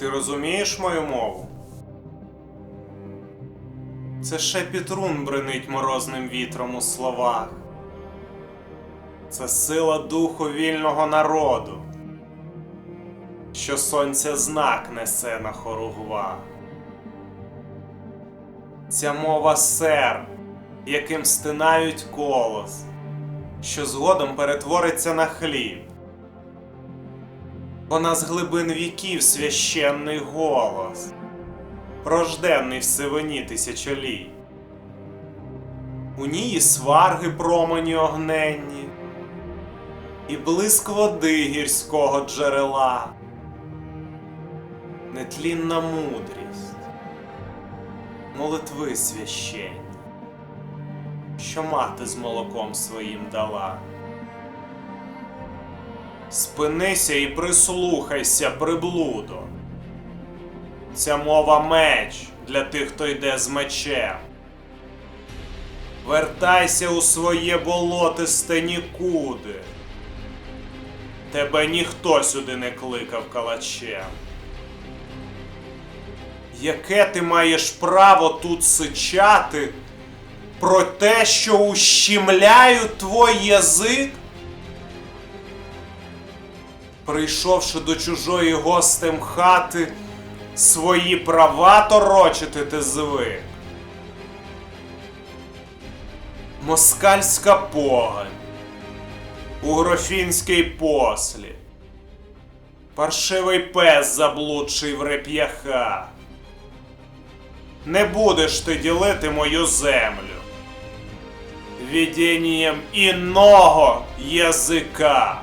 Ти розумієш мою мову? Це шепіт рун бренить морозним вітром у словах. Це сила духу вільного народу, що сонця знак несе на хоругвах. Ця мова сер, яким стинають колос, що згодом перетвориться на хліб. Вона з глибин віків священний голос, рожденний в сивині тисячоліть. У ній і сварги промені огненні, і блиск води гірського джерела, нетлінна мудрість, молитви священні, що мати з молоком своїм дала. Спинися і прислухайся, приблудо. Ця мова меч для тих, хто йде з мечем. Вертайся у своє болотисте нікуди. Тебе ніхто сюди не кликав калачем. Яке ти маєш право тут сичати про те, що ущемляють твій язик? Прийшовши до чужої гостем хати, свої права торочити ти звик. Москальська погань, угрофінський послід, паршивий пес заблудший в реп'яха. Не будеш ти ділити мою землю відінням іного язика.